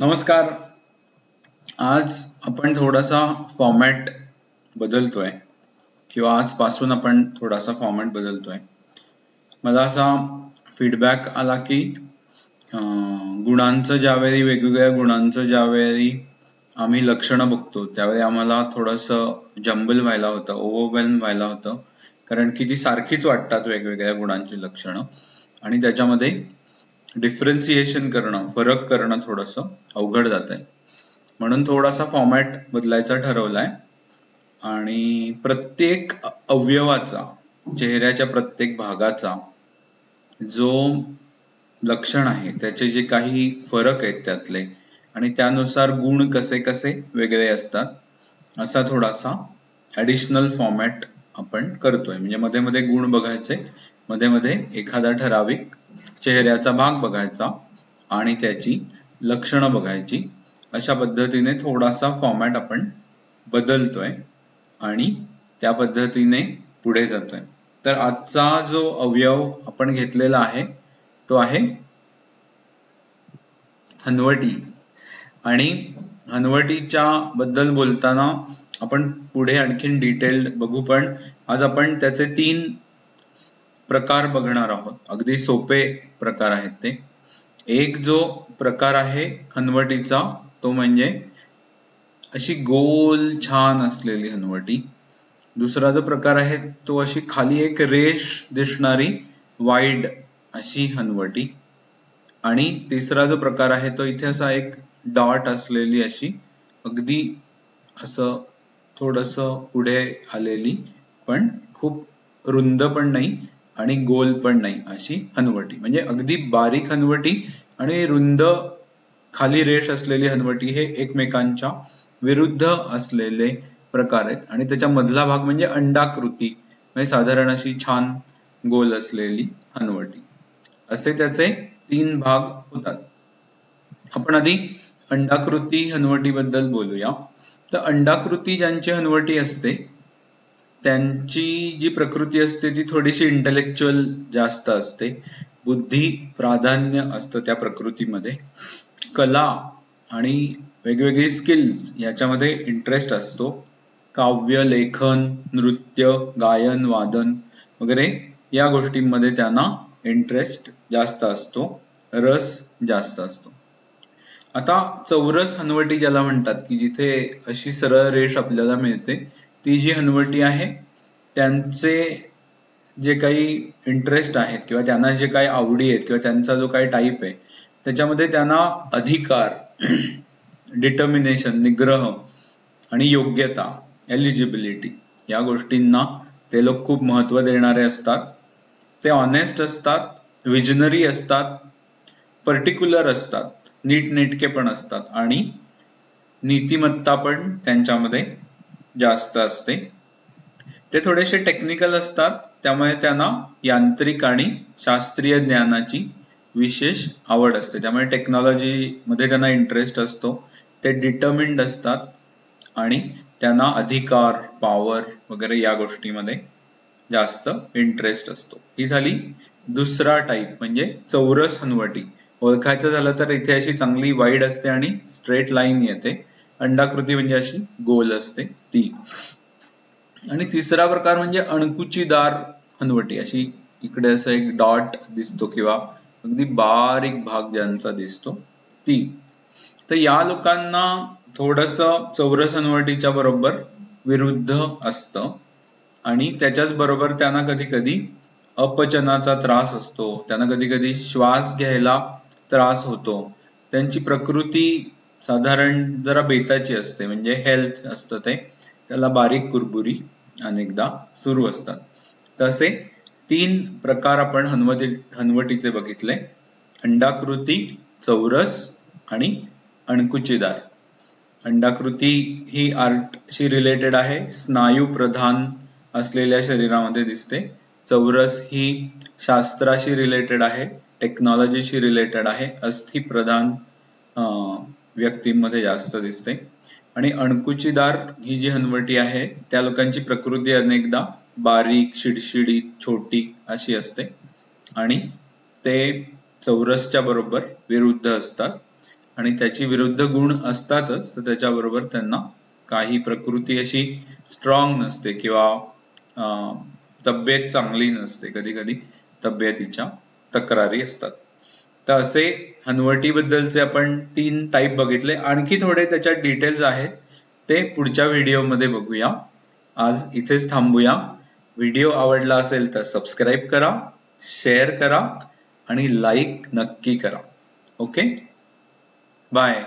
नमस्कार. आज आपण थोडासा फॉर्मॅट बदलतोय. किंवा आजपासून आपण थोडासा फॉर्मॅट बदलतोय. मला असा फीडबॅक आला की गुणांचं ज्यावेळी वेगवेगळ्या गुणांचं ज्यावेळी आम्ही लक्षणं बघतो त्यावेळी आम्हाला थोडंसं जंबल व्हायला होतं ओव्हरवेल्म व्हायला होतं. कारण की ती सारखीच वाटतात वेगवेगळ्या गुणांची लक्षणं. आणि त्याच्यामध्ये डिफरन्सिएशन करणं फरक करणं थोडंसं अवघड जात आहे म्हणून थोडासा फॉर्मॅट बदलायचा ठरवलाय. आणि प्रत्येक अवयवाचा चेहऱ्याच्या प्रत्येक भागाचा जो लक्षण आहे त्याचे जे काही फरक आहेत त्यातले आणि त्यानुसार गुण कसे कसे वेगळे असतात असा थोडासा ॲडिशनल फॉर्मॅट आपण करतोय. म्हणजे मध्ये मध्ये गुण बघायचे मध्ये मध्ये एखादा ठराविक चेहऱ्याचा भाग बघायचा आणि त्याची लक्षणं बघायची. अशा पद्धतीने थोडासा फॉर्मॅट आपण बदलतोय आणि त्या पद्धतीने पुढे जातोय. तर आजचा जो अवयव आपण घेतलेला आहे तो आहे हनवटी. आणि हनवटीच्या बद्दल बोलताना आपण पुढे आणखीन डिटेल्ड बघू पण आज आपण त्याचे तीन प्रकार बघणार आहोत. अगदी सोपे प्रकार आहेत ते. एक जो प्रकार आहे हनवटीचा तो म्हणजे अशी गोल छान असलेली हनवटी. दुसरा जो प्रकार आहे तो अशी खाली एक रेष दिसणारी वाईड अशी हनवटी. आणि तिसरा जो प्रकार आहे तो इथे असा एक डॉट असलेली अशी अगदी असं थोडस पुढे आलेली पण खूप रुंद पण नाही आणि गोल पण नाही अशी हनवटी. म्हणजे अगदी बारीक हनवटी आणि रुंद खाली रेष असलेली हनवटी हे एकमेकांच्या विरुद्ध असलेले प्रकार आहेत. आणि त्याच्या मधला भाग म्हणजे अंडाकृती. म्हणजे साधारण अशी छान गोल असलेली हनवटी. असे त्याचे तीन भाग होतात. आपण आधी अंडाकृती हनवटीबद्दल बोलूया. तर अंडाकृती ज्यांची हनवटी असते त्यांची जी प्रकृती असते ती थोडीशी इंटलेक्च्युअल जास्त असते बुद्धी प्राधान्य असतं त्या प्रकृतीमध्ये. कला आणि वेगवेगळी स्किल्स याच्यामध्ये इंटरेस्ट असतो. काव्य लेखन नृत्य गायन वादन वगैरे या गोष्टींमध्ये त्यांना इंटरेस्ट जास्त असतो रस जास्त असतो. आता चौरस हनवटी ज्याला म्हणतात की जिथे अशी सरळ रेष आपल्याला मिळते ती जी हनवटी आहे त्यांचे जे काही इंटरेस्ट आहेत किंवा त्यांना जे काही आवडी आहेत किंवा त्यांचा जो काही टाईप आहे त्याच्यामध्ये त्यांना अधिकार डिटर्मिनेशन निग्रह आणि योग्यता एलिजिबिलिटी या गोष्टींना ते लोक खूप महत्त्व देणारे असतात. ते ऑनेस्ट असतात विजनरी असतात पर्टिक्युलर असतात नीटनेटके पण असतात आणि नीतिमत्ता पण त्यांच्यामध्ये जास्त असते. ते थोडेसे टेक्निकल असतात त्यामुळे त्यांना यांत्रिक आणि शास्त्रीय ज्ञानाची विशेष आवड असते. त्यामुळे टेक्नॉलॉजी मध्ये त्यांना इंटरेस्ट असतो ते डिटर्मिंड असतात आणि त्यांना अधिकार पॉवर वगैरे या गोष्टीमध्ये जास्त इंटरेस्ट असतो. ही झाली दुसरा टाईप म्हणजे चौरस हनवटी. ओळखायचं झालं तर इथे अशी चांगली वाईड असते आणि स्ट्रेट लाईन येते. अंडाकृती म्हणजे अशी गोल असते ती. आणि तिसरा प्रकार म्हणजे अणकुचीदार हनवटी. अशी इकडे असं एक डॉट दिसतो किंवा अगदी बारीक भाग ज्यांचा दिसतो ती. तर या लोकांना थोडस चौरस हनवटीच्या बरोबर विरुद्ध असतं. आणि त्याच्याच बरोबर त्यांना कधी कधी अपचनाचा त्रास असतो. त्यांना कधी कधी श्वास घ्यायला त्रास होतो. त्यांची प्रकृती साधारण जरा बेताची असते म्हणजे हेल्थ असतं ते. त्याला बारीक कुरबुरी अनेकदा सुरू असतात. तसे तीन प्रकार आपण हनवटी हनवटीचे बघितले. अंडाकृती चौरस आणि अणकुचीदार. अंडाकृती ही आर्टशी रिलेटेड आहे. स्नायू प्रधान असलेल्या शरीरामध्ये दिसते. चौरस ही शास्त्राशी रिलेटेड आहे. टेक्नॉलॉजीशी रिलेटेड आहे. अस्थि प्रधान व्यक्तींमध्ये जास्त दिसते. आणि अणकुचीदार ही जी हनवटी आहे त्या लोकांची प्रकृती अनेकदा बारीक शिडशिडी छोटी अशी असते. आणि ते चौरसच्या बरोबर विरुद्ध असतात. आणि त्याची विरुद्ध गुण असतातच तर त्याच्याबरोबर त्यांना काही प्रकृती अशी स्ट्रॉंग नसते किंवा अं, तब्येत चांगली नसते. कधी कधी तब्येतीच्या तक्रारी असतात. तर असे हनुवटीबद्दलचे आपण तीन टाईप बघितले. आणखी थोडे त्याच्यात डिटेल्स आहेत. ते पुढच्या व्हिडिओमध्ये बघूया. आज इथेच थांबूया. व्हिडिओ आवडला असेल तर सबस्क्राईब करा शेअर करा आणि लाईक नक्की करा. Okay bye